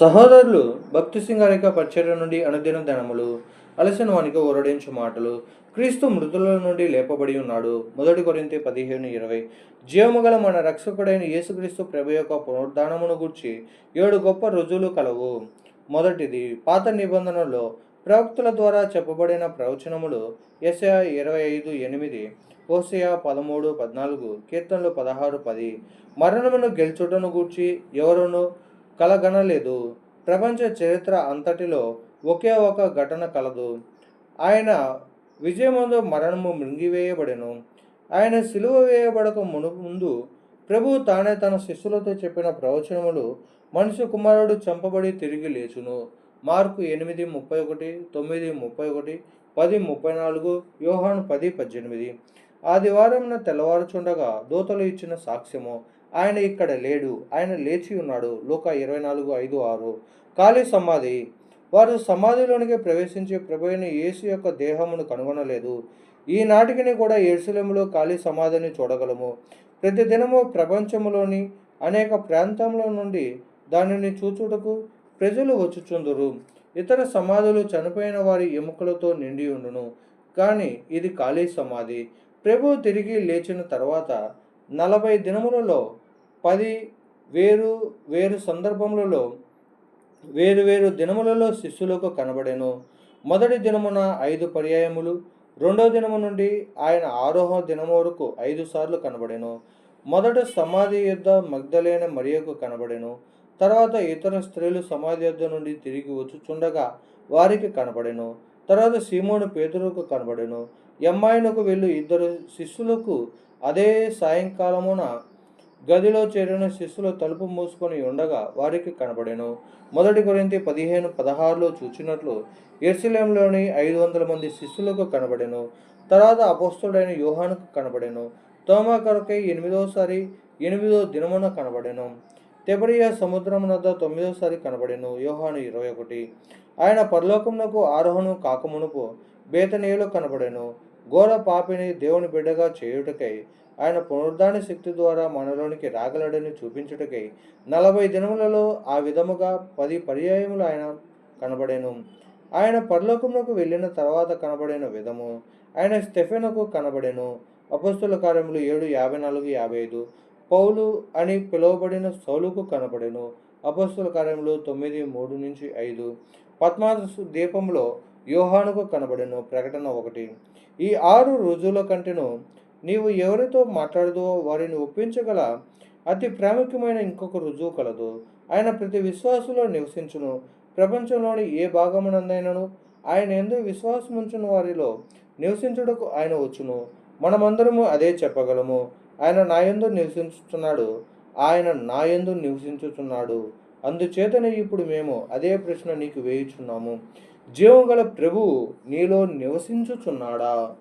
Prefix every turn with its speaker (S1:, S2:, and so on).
S1: సహోదరులు భక్తి సింగారిక పరిచర్య నుండి అనుదిన ధనములు అలసిన వానికి ఓరడించు మాటలు క్రీస్తు మృతుల నుండి లేపబడి ఉన్నాడు. మొదటి కొరింతి పదిహేను ఇరవై. జీవము గల మన రక్షకుడైన యేసుక్రీస్తు ప్రభు యొక్క పునరుద్ధానమును గూర్చి ఏడు గొప్ప రుజువులు కలవు. మొదటిది పాత నిబంధనలో ప్రవక్తుల ద్వారా చెప్పబడిన ప్రవచనములు ఎస్ఐ ఇరవై ఐదు ఎనిమిది ఓసియా పదమూడు పద్నాలుగు కీర్తనలు పదహారు పది. మరణమును గెలుచుటను గూర్చి ఎవరును? కలగనలేదు. ప్రపంచ చరిత్ర అంతటిలో ఒకే ఒక ఘటన కలదు. ఆయన విజయమందు మరణము మృంగివేయబడెను. ఆయన సిలువ వేయబడక మును ముందు ప్రభు తానే తన శిష్యులతో చెప్పిన ప్రవచనములు మనుష్య కుమారుడు చంపబడి తిరిగి లేచును. మార్కు ఎనిమిది ముప్పై ఒకటి తొమ్మిది ముప్పై ఒకటి పది ముప్పై నాలుగు యోహాను పది పద్దెనిమిది. ఆదివారం తెల్లవారుచుండగా దూతలు ఇచ్చిన సాక్ష్యము ఆయన ఇక్కడ లేడు ఆయన లేచి ఉన్నాడు. లోక ఇరవై నాలుగు ఐదు ఆరు. ఖాళీ సమాధి. వారు సమాధిలోనికి ప్రవేశించి ప్రభుని యేసు యొక్క దేహమును కనుగొనలేదు. ఈనాటికిని కూడా ఎరుసలంలో ఖాళీ సమాధిని చూడగలము. ప్రతి దినము ప్రపంచంలోని అనేక ప్రాంతంలో నుండి దానిని చూచుటకు ప్రజలు వచ్చుచుందురు. ఇతర సమాధులు చనిపోయిన వారి ఎముకలతో నిండి ఉండును. కానీ ఇది ఖాళీ సమాధి. ప్రభు తిరిగి లేచిన తర్వాత నలభై దినములలో పది వేరు వేరు సందర్భములలో వేరు వేరు దినములలో శిష్యులకు కనబడెను. మొదటి దినమున ఐదు పర్యాయములు రెండో దినము నుండి ఆయన ఆరోహ దినము వరకు ఐదు సార్లు కనబడెను. మొదట సమాధి యుద్ధ మగ్ధలైన మరియకు కనబడెను. తర్వాత ఇతర స్త్రీలు సమాధి యుద్ధ నుండి తిరిగి వచ్చుచుండగా వారికి కనబడెను. తర్వాత సీమోను పేదరుకు కనబడెను. ఎమ్మాయినకు వెళ్ళు. ఇద్దరు శిష్యులకు అదే సాయంకాలమున గదిలో చేరిన శిష్యులు తలుపు మూసుకొని ఉండగా వారికి కనబడెను. మొదటి కొరింతి పదిహేను పదహారులో చూచినట్లు ఎర్సిలేంలోని ఐదు వందల మంది శిష్యులకు కనబడెను. తర్వాత అపోస్తుడైన యోహానుకు కనబడెను. తోమా కొరకై ఎనిమిదోసారి ఎనిమిదో దినమున కనబడెను. తెబరియా సముద్రమునద్ద తొమ్మిదోసారి కనబడెను. యోహాను ఇరవై ఒకటి. ఆయన పరలోకమునకు ఆరోహణం కాకమునుపు బేతనీయులు కనబడెను. ఘోర పాపిని దేవుని బిడ్డగా చేయుటకై ఆయన పునరుద్ధాన శక్తి ద్వారా మనలోనికి రాగలడని చూపించుటకై నలభై దినములలో ఆ విధముగా పది పర్యాయములు ఆయన కనబడెను. ఆయన పరలోకములకు వెళ్ళిన తర్వాత కనబడిన విధము. ఆయన స్టెఫెనకు కనబడెను. అపస్తుల కార్యములు ఏడు యాభై నాలుగు యాభై ఐదు. పౌలు అని పిలువబడిన సౌలుకు కనబడెను. అపస్తుల కార్యములు తొమ్మిది మూడు నుంచి ఐదు. పద్మాసు దీపంలో యోహానుకు కనబడెను. ప్రకటన ఒకటి. ఈ ఆరు రోజుల కంటేను నీవు ఎవరితో మాట్లాడదో వారిని ఒప్పించగల అతి ప్రాముఖ్యమైన ఇంకొక రుజువు కలదు. ఆయన ప్రతి విశ్వాసులో నివసించును. ప్రపంచంలోని ఏ భాగమునందైనను ఆయన ఎందుకు విశ్వాసముంచిన వారిలో నివసించుటకు ఆయన వచ్చును. మనమందరము అదే చెప్పగలము. ఆయన నాయందు నివసించుతున్నాడు ఆయన నాయందు నివసించుతున్నాడు అందుచేతనే ఇప్పుడు మేము అదే ప్రశ్న నీకు వేయుచున్నాము. జీవం గల ప్రభువు నీలో నివసించుచున్నాడా?